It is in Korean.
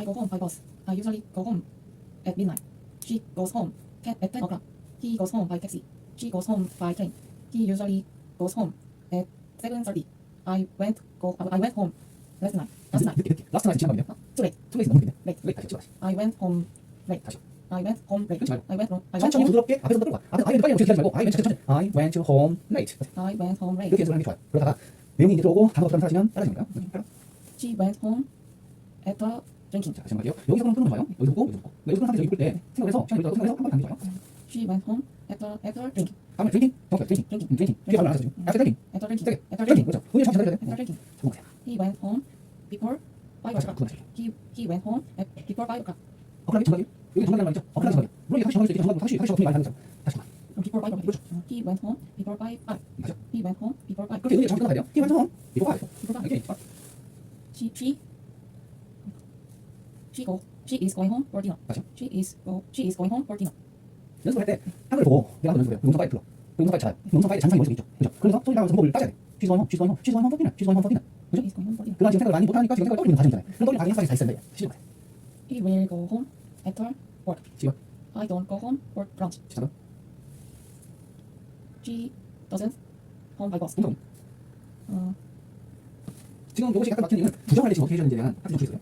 I go home by bus. I usually go home at midnight. She goes home at 10 o'clock. He goes home by taxi. She goes home by train. He usually goes home at 7.30. I went go I went home last night. Last night. 늦게 라스트 나이트 지난 거거든요. Too late. 너무 늦네. Late. 레이트 다시 찍어 다시. I went home late. 다시. I went home late. 말고. I went home. I went 천천히 home. 부드럽게 앞에서 가. 앞에 아이를 빨리 기다리지 말고 I went 천천히. I went home late. I went home late. 이렇게 연습을 하는 게 좋아요. 그러다가 내용이 이제 들어오고 단어가 들어가면 사라지면. 이렇게 She went home after drinking. 자, 다시 한번 할게요. 여기서 그럼 끊는 거 좋아요. 여기서 보고 여기서 보고. 그러니까 여기서 끊는 상태에서 여기 볼때 생각을 해서 시간이 들어가고 생각을 해서 한번 게 좋아요. She went home after after drinking. 다음에 drinking. 정확히 drinking. Drinking. 음, drinking. 뒤에 발음 안 하죠 지금. after drinking. After drinking. 세게. After drinking. 그렇죠. 본인이 정확히 전달해야 돼. After drinking. 성공하세요. He went home before five o'clock. He he went home before five o'clock. 어크라기 정답이. 여기 정답이란 말이죠. 어크라기 정답이. 물론 이게 다시 정답일 수 있죠. 정답 다시 다시 정답이 많이 하는 거죠. 다시. Um, before five o'clock. 그렇죠. He went home before five five. 맞아. He went home before five. 그렇게 의미가 정확히 끝나야 돼요. he went home. 이거 봐요. Before five. 아, She she she go she is going home for dinner. 맞아. She is go she is going home for dinner. 연습할 때 한글 보고 내가 하는 연습을 해요. 농성 파일 불러. 농성 파일 잘. 농성 파일에 잔상이 머릿속에 있죠. 그죠? 그래서 소리 나면서 문법을 따져야 돼. She's going home. She's going home. She's going home for dinner. She's going home for dinner. 그죠? She is going home for dinner. 그동안 지금 생각을 많이 못하니까 지금 생각을 떠올리는 과정이잖아요. 그럼 떠올리는 과정이 다 있어야 돼. 시작 해. He will go home after work. 지금 I don't go home for brunch. 시작은 She doesn't home by bus. 농성. 어, 지금 이것이 약간 막히는 이유는 부정할 때 지금 어떻게 해야 되는지에 대한 학습 좀 있어요.